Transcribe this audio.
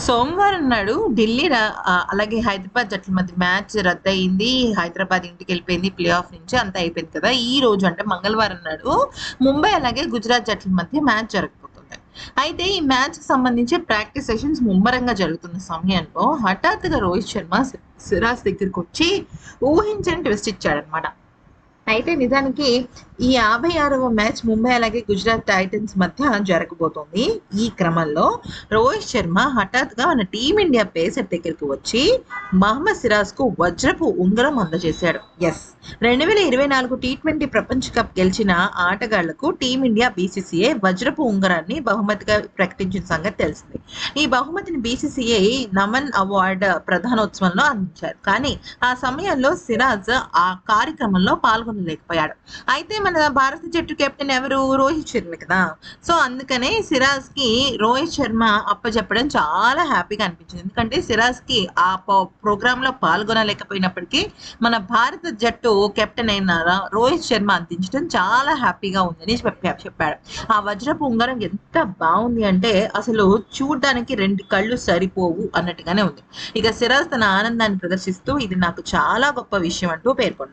సోమవారం నాడు ఢిల్లీ అలాగే హైదరాబాద్ జట్ల మధ్య మ్యాచ్ రద్దయింది. హైదరాబాద్ ఇంటికి వెళ్ళిపోయింది. ప్లే ఆఫ్ నుంచి అంత అయిపోయింది కదా. ఈ రోజు అంటే మంగళవారం నాడు ముంబై అలాగే గుజరాత్ జట్ల మధ్య మ్యాచ్ జరగబోతుంది. అయితే ఈ మ్యాచ్కి సంబంధించి ప్రాక్టీస్ సెషన్స్ ముమ్మరంగా జరుగుతున్న సమయంలో హఠాత్తుగా రోహిత్ శర్మ సిరాజ్ దగ్గరికి వచ్చి ఊహించని ట్విస్ట్ ఇచ్చాడనమాట అయితే నిజానికి ఈ యాభై ఆరవ మ్యాచ్ ముంబై అలాగే గుజరాత్ టైటన్స్ మధ్య జరగబోతోంది. ఈ క్రమంలో రోహిత్ శర్మ హఠాత్గా మన టీమిండియా పేసర్ దగ్గరికి వచ్చి మహమ్మద్ సిరాజ్కు వజ్రపు ఉంగరం అందజేశాడు. ఎస్ రెండు వేల ఇరవై నాలుగు టీ ట్వంటీ ప్రపంచ కప్ గెలిచిన ఆటగాళ్ళకు టీమిండియా బీసీసీఐ వజ్రపు ఉంగరాన్ని బహుమతిగా ప్రకటించిన సంగతి తెలిసింది. ఈ బహుమతిని బీసీసీఐ నమన్ అవార్డ్ ప్రధానోత్సవంలో అందించారు. కానీ ఆ సమయంలో సిరాజ్ ఆ కార్యక్రమంలో లేకపోయాడు. అయితే మన భారత జట్టు కెప్టెన్ ఎవరు? రోహిత్ శర్మ కదా. సో అందుకనే సిరాజ్కి రోహిత్ శర్మ అప్పచెప్పడం చాలా హ్యాపీగా అనిపించింది. ఎందుకంటే సిరాజ్కి ఆ ప్రోగ్రామ్లో పాల్గొనలేకపోయినప్పటికీ మన భారత జట్టు కెప్టెన్ అయిన రోహిత్ శర్మ అందించడం చాలా హ్యాపీగా ఉందని చెప్పాడు. ఆ వజ్రపు ఉంగరం ఎంత బాగుంది అంటే అసలు చూడడానికి రెండు కళ్ళు సరిపోవు అన్నట్టుగానే ఉంది. ఇక సిరాజ్ తన ఆనందాన్ని ప్రదర్శిస్తూ ఇది నాకు చాలా గొప్ప విషయం అంటూ పేర్కొన్నాడు.